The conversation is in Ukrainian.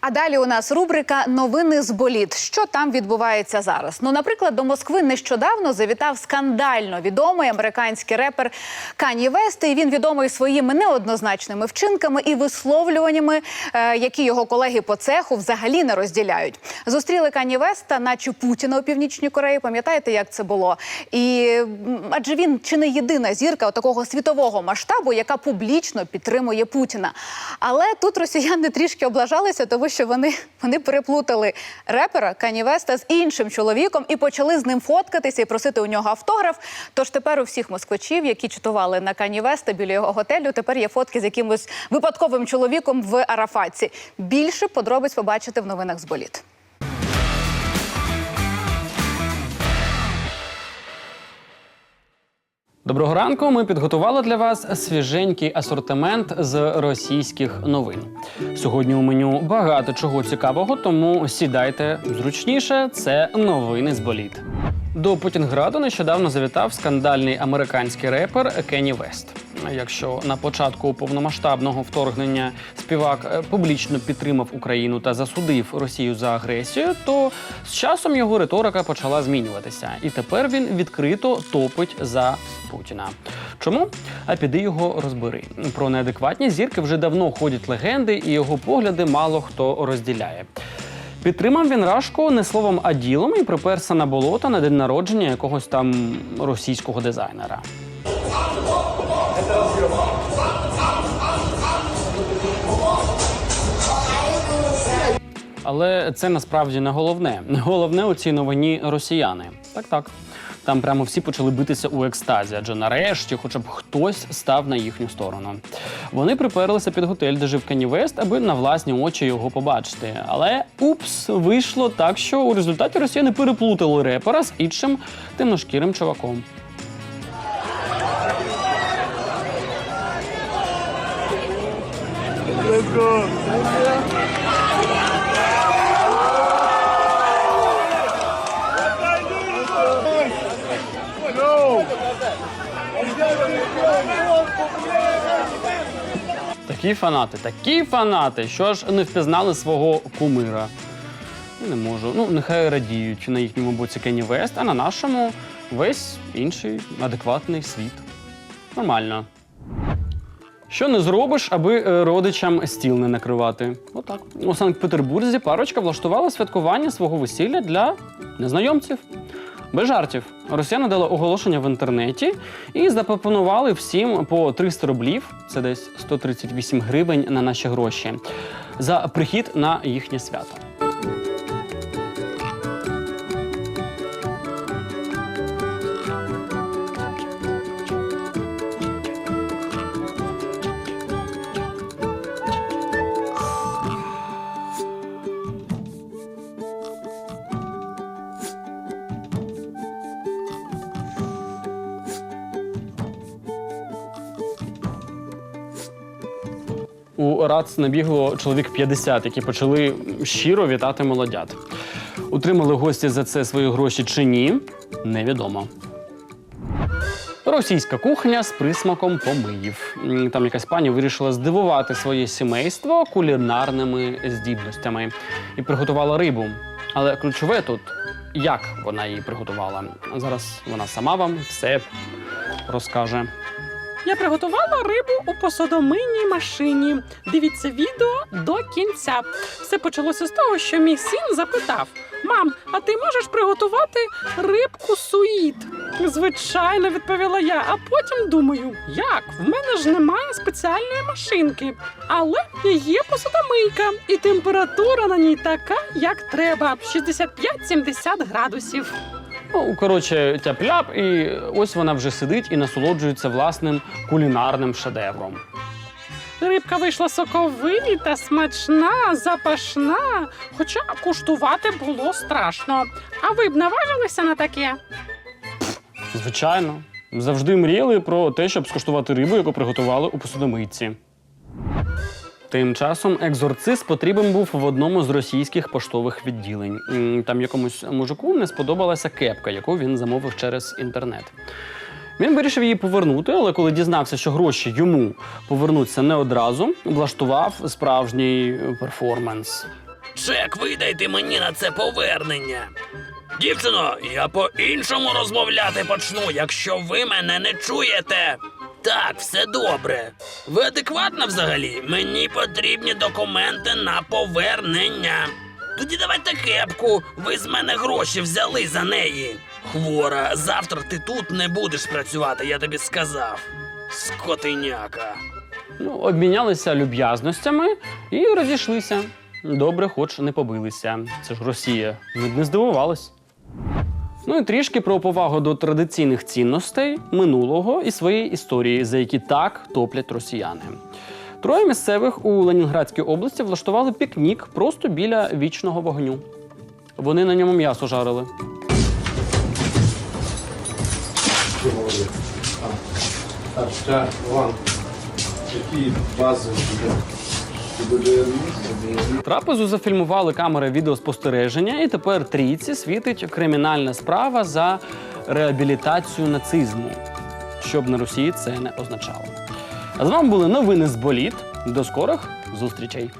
А далі у нас рубрика Новини з боліт. Що там відбувається зараз? Ну, наприклад, до Москви нещодавно завітав скандально відомий американський репер Кані Вест. І він відомий своїми неоднозначними вчинками і висловлюваннями, е, які його колеги по цеху взагалі не розділяють. Зустріли Кані Веста, наче Путіна у північній Кореї. Пам'ятаєте, як це було? І адже він чи не єдина зірка такого світового масштабу, яка публічно підтримує Путіна. Але тут росіяни трішки облажалися, тому що вони, вони переплутали репера Канівеста з іншим чоловіком і почали з ним фоткатися і просити у нього автограф. Тож тепер у всіх москвичів, які читували на Канівеста біля його готелю, тепер є фотки з якимось випадковим чоловіком в Арафатці. Більше подробиць побачите в новинах з боліт. Доброго ранку. Ми підготували для вас свіженький асортимент з російських новин. Сьогодні у меню багато чого цікавого, тому сідайте зручніше. Це новини з боліт. До Путінграду нещодавно завітав скандальний американський репер Кенні Вест. Якщо на початку повномасштабного вторгнення співак е, публічно підтримав Україну та засудив Росію за агресію, то з часом його риторика почала змінюватися, і тепер він відкрито топить за Путіна. Чому? А піди його розбери. Про неадекватні зірки вже давно ходять легенди, і його погляди мало хто розділяє. Підтримав він Рашку не словом, а ділом і приперся на болото на день народження якогось там російського дизайнера. Але це насправді не головне. Головне у цій новині росіяни. Так, так. Там прямо всі почали битися у екстазі, адже нарешті, хоча б хтось став на їхню сторону. Вони приперлися під готель, де жив Кані Вест, аби на власні очі його побачити. Але упс, вийшло так, що у результаті росіяни переплутали репера з іншим темношкірим чуваком. Такі фанати, такі фанати, що ж не впізнали свого кумира. Не можу. Ну, нехай радіють на їхньому боці Кенні Вест, а на нашому весь інший адекватний світ. Нормально. Що не зробиш, аби е, родичам стіл не накривати? Отак. У Санкт-Петербурзі парочка влаштувала святкування свого весілля для незнайомців. Без жартів. Росіяни дали оголошення в інтернеті і запропонували всім по 300 рублів, це десь 138 гривень на наші гроші, за прихід на їхнє свято. У РАЦ набігло чоловік 50, які почали щиро вітати молодят. Утримали гості за це свої гроші чи ні, невідомо. Російська кухня з присмаком помиїв. Там якась пані вирішила здивувати своє сімейство кулінарними здібностями і приготувала рибу. Але ключове тут, як вона її приготувала. Зараз вона сама вам все розкаже. Я приготувала рибу у посудомийній машині. Дивіться відео до кінця. Все почалося з того, що мій син запитав: Мам, а ти можеш приготувати рибку суїт? Звичайно, відповіла я, а потім думаю, як? В мене ж немає спеціальної машинки, але є посудомийка, і температура на ній така, як треба 65-70 градусів. Ну, коротше, тяп-ляп, і ось вона вже сидить і насолоджується власним кулінарним шедевром. Рибка вийшла соковита, смачна, запашна, хоча куштувати було страшно. А ви б наважилися на таке? Звичайно, завжди мріяли про те, щоб скуштувати рибу, яку приготували у посудомийці. Тим часом екзорцист потрібен був в одному з російських поштових відділень. Там якомусь мужику не сподобалася кепка, яку він замовив через інтернет. Він вирішив її повернути, але коли дізнався, що гроші йому повернуться не одразу, влаштував справжній перформанс. Чек видайте мені на це повернення. Дівчино, я по-іншому розмовляти почну, якщо ви мене не чуєте. Так, все добре. Ви адекватна взагалі? Мені потрібні документи на повернення. Тоді давайте кепку. Ви з мене гроші взяли за неї. Хвора, завтра ти тут не будеш працювати, я тобі сказав. Скотиняка. Ну, обмінялися люб'язностями і розійшлися. Добре, хоч не побилися. Це ж Росія. Ми не здивувались. Ну і трішки про повагу до традиційних цінностей минулого і своєї історії, за які так топлять росіяни. Троє місцевих у Ленінградській області влаштували пікнік просто біля вічного вогню. Вони на ньому м'ясо жарили. Так, Іван, які бази? Трапезу зафільмували камери відеоспостереження, і тепер трійці світить кримінальна справа за реабілітацію нацизму, щоб на Росії це не означало. А з вами були новини з боліт. До скорих зустрічей!